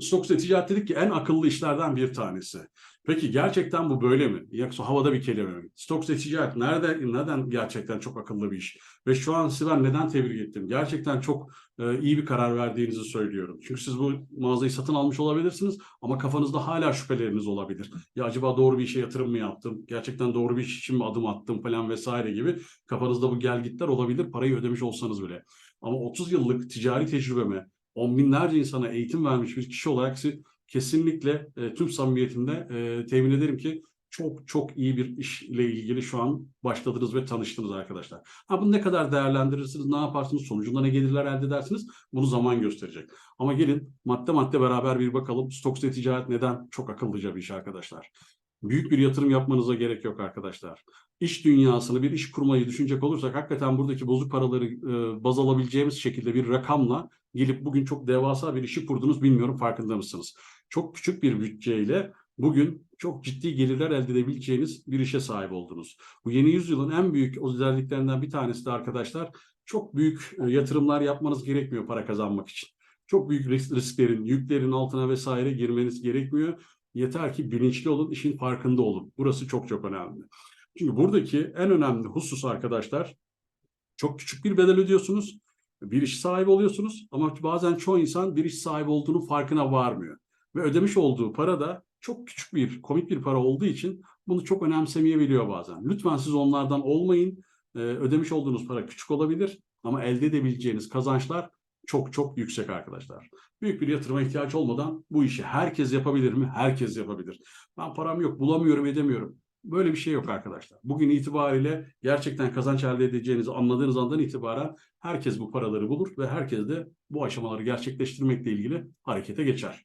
Stokes ticaret dedik ki en akıllı işlerden bir tanesi. Peki gerçekten bu böyle mi? Yoksa havada bir kelime mi? Stokes ticaret nerede, neden gerçekten çok akıllı bir iş? Ve şu an sizi ben neden tebrik ettim? Gerçekten çok e, iyi bir karar verdiğinizi söylüyorum. Çünkü siz bu mağazayı satın almış olabilirsiniz ama kafanızda hala şüpheleriniz olabilir. Ya acaba doğru bir işe yatırım mı yaptım? Gerçekten doğru bir iş için mi adım attım falan vesaire gibi kafanızda bu gelgitler olabilir parayı ödemiş olsanız bile. Ama 30 yıllık ticari tecrübeme, on binlerce insana eğitim vermiş bir kişi olarak kesinlikle e, tüm samimiyetimle e, temin ederim ki çok çok iyi bir işle ilgili şu an başladınız ve tanıştınız arkadaşlar. Ha bunu ne kadar değerlendirirsiniz, ne yaparsınız, sonucunda ne gelirler elde edersiniz bunu zaman gösterecek. Ama gelin madde madde beraber bir bakalım. Stokes ticaret neden çok akıllıca bir iş arkadaşlar. Büyük bir yatırım yapmanıza gerek yok arkadaşlar. İş dünyasını, bir iş kurmayı düşünecek olursak hakikaten buradaki bozuk paraları e, baz alabileceğimiz şekilde bir rakamla gelip bugün çok devasa bir işi kurdunuz bilmiyorum farkında mısınız? Çok küçük bir bütçeyle bugün çok ciddi gelirler elde edebileceğiniz bir işe sahip oldunuz. Bu yeni yüzyılın en büyük özelliklerinden bir tanesi de arkadaşlar çok büyük e, yatırımlar yapmanız gerekmiyor para kazanmak için. Çok büyük risk, risklerin, yüklerin altına vesaire girmeniz gerekmiyor. Yeter ki bilinçli olun, işin farkında olun. Burası çok çok önemli. Çünkü buradaki en önemli husus arkadaşlar çok küçük bir bedel ödüyorsunuz. Bir iş sahibi oluyorsunuz ama bazen çoğu insan bir iş sahibi olduğunun farkına varmıyor. Ve ödemiş olduğu para da çok küçük bir, komik bir para olduğu için bunu çok önemsemeyebiliyor bazen. Lütfen siz onlardan olmayın. Ee, ödemiş olduğunuz para küçük olabilir ama elde edebileceğiniz kazançlar çok çok yüksek arkadaşlar. Büyük bir yatırıma ihtiyaç olmadan bu işi herkes yapabilir mi? Herkes yapabilir. Ben param yok, bulamıyorum, edemiyorum. Böyle bir şey yok arkadaşlar. Bugün itibariyle gerçekten kazanç elde edeceğinizi anladığınız andan itibaren herkes bu paraları bulur ve herkes de bu aşamaları gerçekleştirmekle ilgili harekete geçer.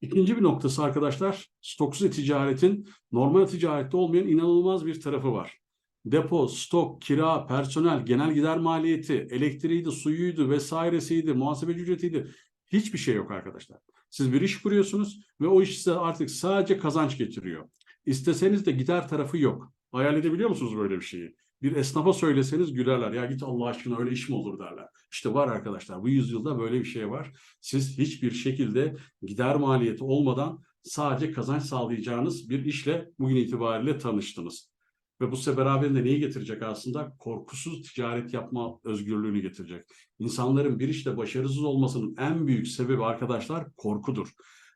İkinci bir noktası arkadaşlar, stoksuz ticaretin normal ticarette olmayan inanılmaz bir tarafı var. Depo, stok, kira, personel, genel gider maliyeti, elektriğiydi, suyuydu vesairesiydi, muhasebeci ücretiydi. Hiçbir şey yok arkadaşlar. Siz bir iş kuruyorsunuz ve o iş size artık sadece kazanç getiriyor. İsteseniz de gider tarafı yok. Hayal edebiliyor musunuz böyle bir şeyi? Bir esnafa söyleseniz gülerler. Ya git Allah aşkına öyle iş mi olur derler. İşte var arkadaşlar bu yüzyılda böyle bir şey var. Siz hiçbir şekilde gider maliyeti olmadan sadece kazanç sağlayacağınız bir işle bugün itibariyle tanıştınız. Ve bu size beraberinde neyi getirecek aslında? Korkusuz ticaret yapma özgürlüğünü getirecek. İnsanların bir işte başarısız olmasının en büyük sebebi arkadaşlar korkudur.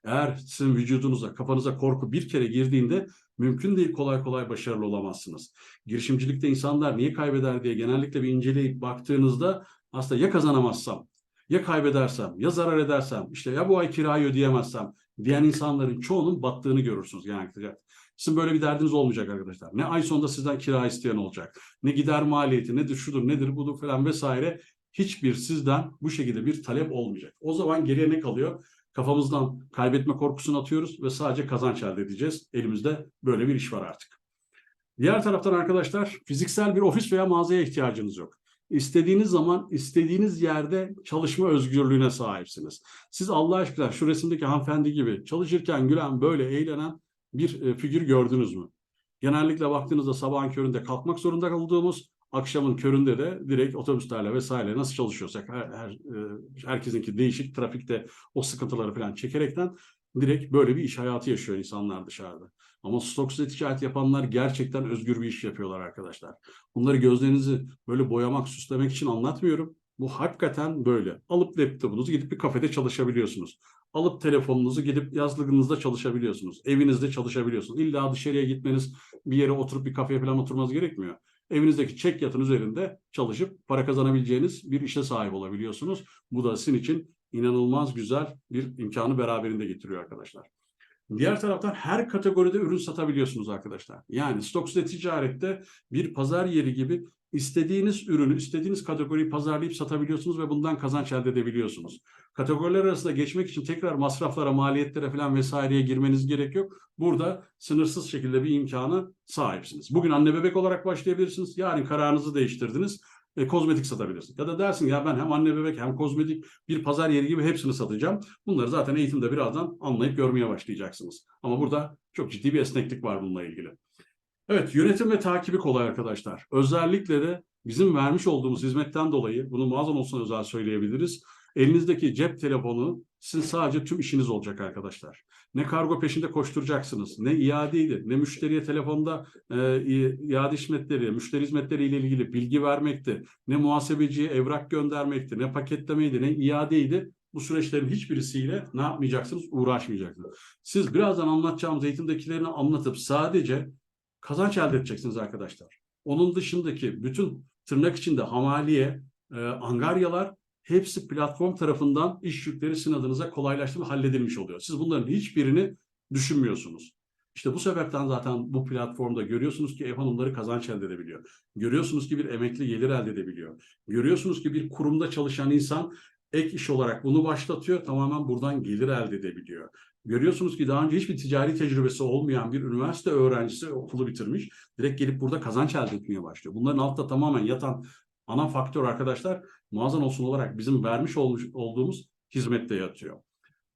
Eğer sizin vücudunuza, kafanıza korku bir kere girdiğinde mümkün değil kolay kolay başarılı olamazsınız. Girişimcilikte insanlar niye kaybeder diye genellikle bir inceleyip baktığınızda aslında ya kazanamazsam, ya kaybedersem, ya zarar edersem, işte ya bu ay kirayı ödeyemezsem diyen insanların çoğunun battığını görürsünüz genellikle. Sizin böyle bir derdiniz olmayacak arkadaşlar. Ne ay sonunda sizden kira isteyen olacak, ne gider maliyeti, nedir şudur, nedir budur falan vesaire. Hiçbir sizden bu şekilde bir talep olmayacak. O zaman geriye ne kalıyor? Kafamızdan kaybetme korkusunu atıyoruz ve sadece kazanç elde edeceğiz. Elimizde böyle bir iş var artık. Diğer taraftan arkadaşlar fiziksel bir ofis veya mağazaya ihtiyacınız yok. İstediğiniz zaman istediğiniz yerde çalışma özgürlüğüne sahipsiniz. Siz Allah aşkına şu resimdeki hanımefendi gibi çalışırken gülen böyle eğlenen bir e, figür gördünüz mü? Genellikle baktığınızda sabahın köründe kalkmak zorunda olduğumuz, akşamın köründe de direkt otobüslerle vesaire nasıl çalışıyorsak her, her e, herkesinki değişik trafikte o sıkıntıları falan çekerekten direkt böyle bir iş hayatı yaşıyor insanlar dışarıda. Ama stoksuz ticaret yapanlar gerçekten özgür bir iş yapıyorlar arkadaşlar. Bunları gözlerinizi böyle boyamak, süslemek için anlatmıyorum. Bu hakikaten böyle. Alıp laptopunuzu gidip bir kafede çalışabiliyorsunuz. Alıp telefonunuzu gidip yazlığınızda çalışabiliyorsunuz. Evinizde çalışabiliyorsunuz. İlla dışarıya gitmeniz, bir yere oturup bir kafeye falan oturmanız gerekmiyor. Evinizdeki çek yatın üzerinde çalışıp para kazanabileceğiniz bir işe sahip olabiliyorsunuz. Bu da sizin için inanılmaz güzel bir imkanı beraberinde getiriyor arkadaşlar. Diğer taraftan her kategoride ürün satabiliyorsunuz arkadaşlar. Yani stoksuz ticarette bir pazar yeri gibi istediğiniz ürünü, istediğiniz kategoriyi pazarlayıp satabiliyorsunuz ve bundan kazanç elde edebiliyorsunuz. Kategoriler arasında geçmek için tekrar masraflara, maliyetlere falan vesaireye girmeniz gerek yok. Burada sınırsız şekilde bir imkanı sahipsiniz. Bugün anne bebek olarak başlayabilirsiniz. Yarın kararınızı değiştirdiniz. E, kozmetik satabilirsin. Ya da dersin ya ben hem anne bebek hem kozmetik bir pazar yeri gibi hepsini satacağım. Bunları zaten eğitimde birazdan anlayıp görmeye başlayacaksınız. Ama burada çok ciddi bir esneklik var bununla ilgili. Evet, yönetim ve takibi kolay arkadaşlar. Özellikle de bizim vermiş olduğumuz hizmetten dolayı, bunu mağazan olsun özel söyleyebiliriz. Elinizdeki cep telefonu sizin sadece tüm işiniz olacak arkadaşlar. Ne kargo peşinde koşturacaksınız, ne iadeydi, ne müşteriye telefonda e, iade hizmetleri, müşteri hizmetleri ile ilgili bilgi vermekti, ne muhasebeciye evrak göndermekti, ne paketlemeydi, ne iadeydi. Bu süreçlerin hiçbirisiyle ne yapmayacaksınız? Uğraşmayacaksınız. Siz birazdan anlatacağımız eğitimdekilerini anlatıp sadece kazanç elde edeceksiniz arkadaşlar. Onun dışındaki bütün tırnak içinde hamaliye, e, angaryalar hepsi platform tarafından iş yükleri sizin adınıza kolaylaştırılıp halledilmiş oluyor. Siz bunların hiçbirini düşünmüyorsunuz. İşte bu sebepten zaten bu platformda görüyorsunuz ki ev hanımları kazanç elde edebiliyor. Görüyorsunuz ki bir emekli gelir elde edebiliyor. Görüyorsunuz ki bir kurumda çalışan insan ek iş olarak bunu başlatıyor. Tamamen buradan gelir elde edebiliyor. Görüyorsunuz ki daha önce hiçbir ticari tecrübesi olmayan bir üniversite öğrencisi okulu bitirmiş. Direkt gelip burada kazanç elde etmeye başlıyor. Bunların altta tamamen yatan ana faktör arkadaşlar muazzam olsun olarak bizim vermiş olmuş, olduğumuz hizmette yatıyor.